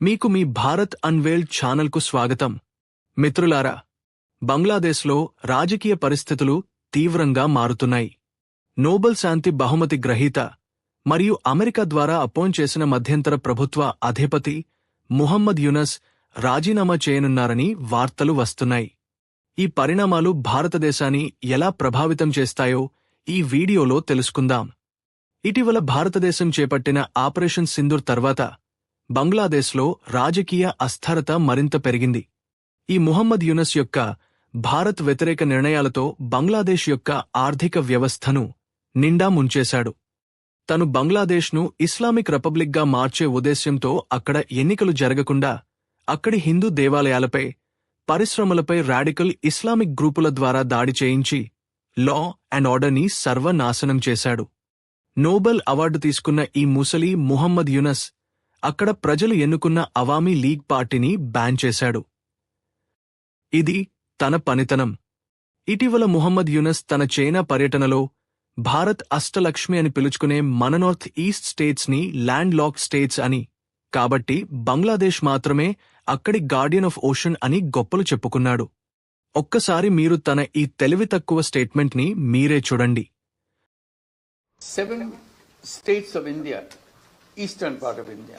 మీకు మీ భారత్ అన్వేల్డ్ ఛానల్కు స్వాగతం. మిత్రులారా బంగ్లాదేశ్లో రాజకీయ పరిస్థితులు తీవ్రంగా మారుతున్నాయి. నోబెల్ శాంతి బహుమతి గ్రహీత మరియు అమెరికా ద్వారా అపాయింట్ చేసిన మధ్యంతర ప్రభుత్వ అధిపతి ముహమ్మద్ యునస్ రాజీనామా చేయనున్నారని వార్తలు వస్తున్నాయి. ఈ పరిణామాలు భారతదేశాన్ని ఎలా ప్రభావితం చేస్తాయో ఈ వీడియోలో తెలుసుకుందాం. ఇటీవల భారతదేశం చేపట్టిన ఆపరేషన్ సింధూర్ తర్వాత బంగ్లాదేశ్లో రాజకీయ అస్థిరత మరింత పెరిగింది. ఈ ముహమ్మద్ యునస్ యొక్క భారత్ వ్యతిరేక నిర్ణయాలతో బంగ్లాదేశ్ యొక్క ఆర్థిక వ్యవస్థను నిండా ముంచేశాడు. తను బంగ్లాదేశ్ను ఇస్లామిక్ రిపబ్లిక్గా మార్చే ఉద్దేశ్యంతో అక్కడ ఎన్నికలు జరగకుండా అక్కడి హిందూ దేవాలయాలపై పరిశ్రమలపై రాడికల్ ఇస్లామిక్ గ్రూపుల ద్వారా దాడి చేయించి లా అండ్ ఆర్డర్ని సర్వనాశనం చేశాడు. నోబెల్ అవార్డు తీసుకున్న ఈ ముసలి ముహమ్మద్ యునస్ అక్కడ ప్రజలు ఎన్నుకున్న అవామీ లీగ్ పార్టీని బ్యాన్ చేశాడు. ఇది తన పనితనం. ఇటీవల ముహమ్మద్ యునస్ తన చైనా పర్యటనలో భారత్ అష్టలక్ష్మి అని పిలుచుకునే మన నార్త్ ఈస్ట్ స్టేట్స్ని ల్యాండ్ లాక్ స్టేట్స్ అని. కాబట్టి బంగ్లాదేశ్ మాత్రమే అక్కడి గార్డియన్ ఆఫ్ ఓషన్ అని గొప్పలు చెప్పుకున్నాడు. ఒక్కసారి మీరు తన ఈ తెలివి తక్కువ స్టేట్మెంట్ని మీరే చూడండి. Seven states of India eastern part of India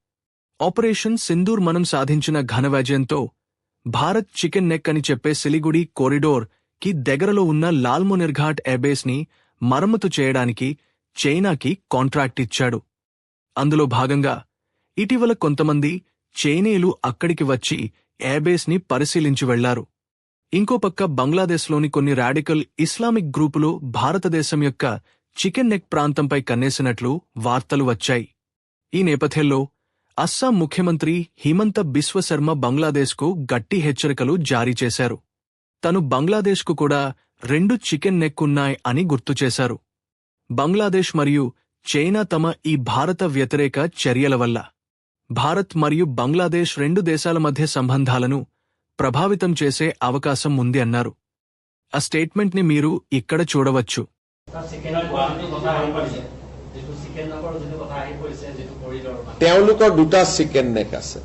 Operation Sindoor మనం సాధించిన ఘన విజయంతో భారత్ చికెన్ నెక్ అని చెప్పే సిలిగుడి కోరిడోర్కి దగ్గరలో ఉన్న లాల్మోనిర్ఘాట్ ఎయిర్బేస్ని మరమ్మతు చేయడానికి చైనాకి కాంట్రాక్ట్ ఇచ్చాడు. అందులో భాగంగా ఇటీవల కొంతమంది చైనీయులు అక్కడికి వచ్చి ఎయిర్బేస్ని పరిశీలించి వెళ్ళారు. ఇంకోపక్క బంగ్లాదేశ్లోని కొన్ని రాడికల్ ఇస్లామిక్ గ్రూపులు భారతదేశం యొక్క చికెన్ నెక్ ప్రాంతంపై కన్నేసినట్లు వార్తలు వచ్చాయి. ఈ నేపథ్యంలో అస్సాం ముఖ్యమంత్రి హిమంత బిశ్వశర్మ బంగ్లాదేశ్కు గట్టి హెచ్చరికలు జారీ చేశారు. తను బంగ్లాదేశ్కు కూడా రెండు చికెన్ నెక్కున్నాయ్ అని గుర్తు చేశారు. బంగ్లాదేశ్ మరియు చైనా తమ ఈ భారత వ్యతిరేక చర్యల వల్ల. భారత్ మరియు బంగ్లాదేశ్ రెండు దేశాల మధ్య సంబంధాలను ప్రభావితం చేసే అవకాశం ఉంది అన్నారు. ఆ స్టేట్మెంట్ని మీరు ఇక్కడ చూడవచ్చు. তেওঁলোকৰ দুটা চিকেন নেক আছে।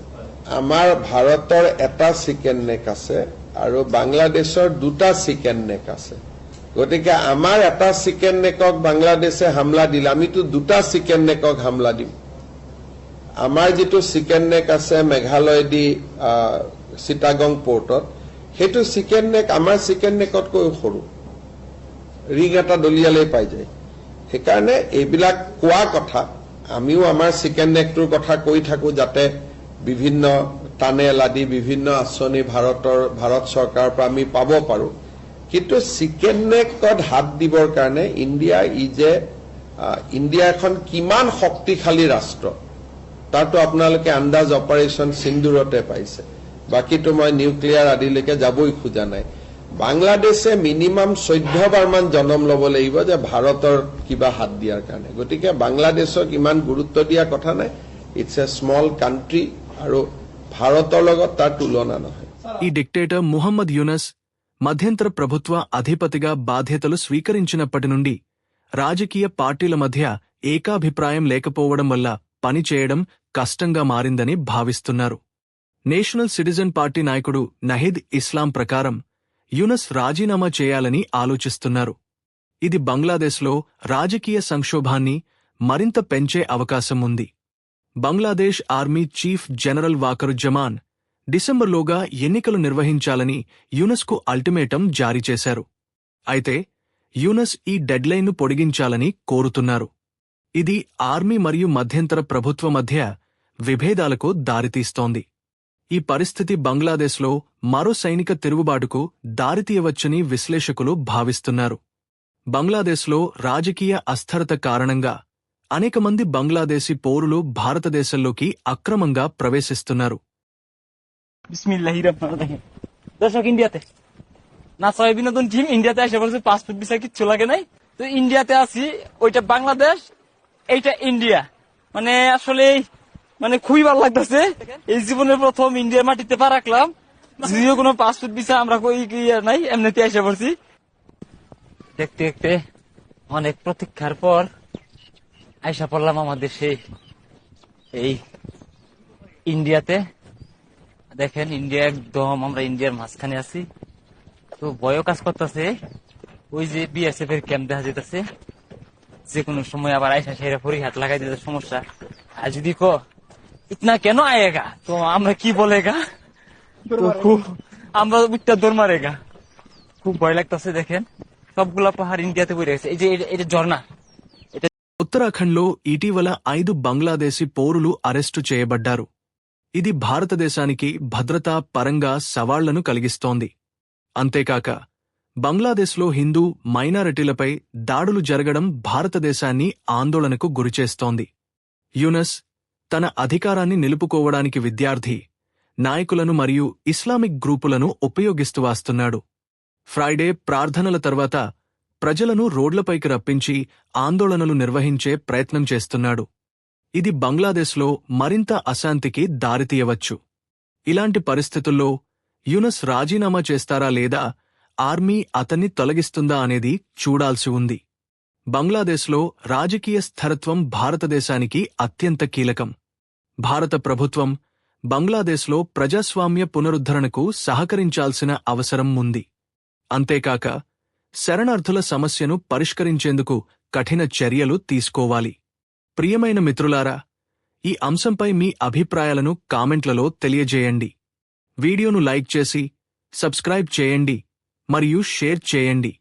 আমাৰ ভাৰতৰ এটা চিকেন নেক আছে আৰু বাংলাদেশৰ দুটা চিকেন নেক আছে। গতিকে আমাৰ এটা চিকেন নেকক বাংলাদেশে হামলা দিলে আমিতো দুটা চিকেন নেকক হামলা দিম। আমাৰ যিটো চিকেন নেক আছে মেঘালয়দি চিটাগং পৰ্টত সেইটো চিকেন নেক আমাৰ চিকেন নেকতকৈ সৰু। ৰিং এটা দলিয়ালেই পাই যায়। সেইকাৰণে এইবিলাক কোৱা কথা আমিও আমাৰ চিকেন নেকটোৰ কথা কৈ থাকো যাতে বিভিন্ন টানেল আদি বিভিন্ন আঁচনি ভাৰতৰ ভাৰত চৰকাৰৰ পৰা আমি পাব পাৰো। কিন্তু চিকেন নেকত হাত দিবৰ কাৰণে ইণ্ডিয়া ইজ ইণ্ডিয়া এখন কিমান শক্তিশালী ৰাষ্ট্ৰ? তাৰতো আপোনালোকে আন্দাজ অপাৰেশ্যন সিন্দুৰতে পাইছে। বাকীতো মই নিউক্লিয়াৰ আদিলৈকে যাবই খোজা নাই। বাংলাদেশে মিনিমাম চৈধ্য বাৰমান জনম ল'ব লাগিব যে ভাৰতৰ কিবা হাত দিয়াৰ কাৰণে গতিকে বাংলাদেশক ইমান গুৰুত্ব দিয়া কথা নাই ইটছ এ স্মল কাণ্ট্ৰি আৰু ভাৰতৰ লগত তাৰ তুলনা নহয় ఈ డిక్టేటర్ ముహమ్మద్ యునస్ మధ్యంతర ప్రభుత్వ అధిపతిగా బాధ్యతలు స్వీకరించినప్పటి నుండి రాజకీయ పార్టీల మధ్య ఏకాభిప్రాయం లేకపోవడం వల్ల పనిచేయడం కష్టంగా మారిందని భావిస్తున్నారు నేషనల్ సిటిజన్ పార్టీ నాయకుడు నహిద్ ఇస్లాం ప్రకారం యునస్ రాజీనామా చేయాలని ఆలోచిస్తున్నారు. ఇది బంగ్లాదేశ్లో రాజకీయ సంక్షోభాన్ని మరింత పెంచే అవకాశం ఉంది. Bangladesh army chief general Waker Zaman డిసెంబర్లోగా ఎన్నికలు నిర్వహించాలని యునస్కు అల్టిమేటం జారీ చేశారు. అయితే యునస్ ఈ డెడ్లైన్ను పొడిగించాలని కోరుతున్నారు. ఇది ఆర్మీ మరియు మధ్యంతర ప్రభుత్వ మధ్య విభేదాలకు దారితీస్తోంది. ఈ పరిస్థితి బంగ్లాదేశ్లో మరో సైనిక తిరుగుబాటుకు దారితీయవచ్చని విశ్లేషకులు భావిస్తున్నారు బంగ్లాదేశ్లో రాజకీయ అస్థిరత కారణంగా అనేక మంది బంగ్లాదేశీ పౌరులు భారతదేశంలోకి అక్రమంగా ప్రవేశిస్తున్నారు বিসমিল্লাহির রহমানির রহিম দর্শক ইন্ডিয়াতে না ছয় বিনোদন টিম ইন্ডিয়াতে এসে বলছে পাসপোর্ট ভিসা কিচ্ছু লাগে নাই তো ইন্ডিয়াতে আছি ওইটা বাংলাদেশ এইটা ইন্ডিয়া মানে আসলে মানে খুবই ভালো লাগতেছে। এই জীবনের প্রথম ইন্ডিয়ার মাটিতে পা রাখলাম। যদিও কোনো পাসপোর্ট ভিসা আমরা কই নাই এমনিতে এসে পড়ছি। দেখতে দেখতে অনেক প্রতীক্ষার পর আইসা পড়লাম আমাদের সেই এই ইন্ডিয়াতে। দেখেন, ইন্ডিয়া একদম, আমরা ইন্ডিয়ার মাঝখানে আছি। তো বয় কাজ করতেছে। ওই যে বিএসএফ এর ক্যাম্প দেখা যেতেছে যে কোনো সময় আবার আইসা সেরা পরি হাত লাগাই দিতে সমস্যা। আর যদি ক ইতনা কেন আয়েগা তো আমরা কি বলেগা তো খুব আমরা উত্তর দৌড় মারেগা খুব ভয় লাগতেছে দেখেন সবগুলা পাহাড় ইন্ডিয়াতে পড়ে গেছে এই যে এটা- এটা ঝর্ণা ఉత్తరాఖండ్లో ఇటీవల ఐదు బంగ్లాదేశీ పౌరులు అరెస్టు చేయబడ్డారు ఇది భారతదేశానికి భద్రతా పరంగా సవాళ్లను కలిగిస్తోంది అంతేకాక బంగ్లాదేశ్లో హిందూ మైనారిటీలపై దాడులు జరగడం భారతదేశాన్ని ఆందోళనకు గురిచేస్తోంది యునస్ తన అధికారాన్ని నిలుపుకోవడానికి విద్యార్థి నాయకులను మరియు ఇస్లామిక్ గ్రూపులను ఉపయోగిస్తూ వస్తున్నాడు. ఫ్రైడే ప్రార్థనల తర్వాత ప్రజలను రోడ్లపైకి రప్పించి ఆందోళనలు నిర్వహించే ప్రయత్నం చేస్తున్నాడు. ఇది బంగ్లాదేశ్లో మరింత అశాంతికి దారితీయవచ్చు. ఇలాంటి పరిస్థితుల్లో యునస్ రాజీనామా చేస్తారా లేదా ఆర్మీ అతన్ని తొలగిస్తుందా అనేది చూడాల్సి ఉంది. బంగ్లాదేశ్లో రాజకీయ స్థిరత్వం భారతదేశానికి అత్యంత కీలకం. భారత ప్రభుత్వం బంగ్లాదేశ్లో ప్రజాస్వామ్య పునరుద్ధరణకు సహకరించాల్సిన అవసరం ఉంది. అంతేకాక శరణార్థుల సమస్యను పరిష్కరించేందుకు కఠిన చర్యలు తీసుకోవాలి. ప్రియమైన మిత్రులారా ఈ అంశంపై మీ అభిప్రాయాలను కామెంట్లలో తెలియజేయండి. వీడియోను లైక్ చేసి సబ్స్క్రైబ్ చేయండి మరియు షేర్ చేయండి.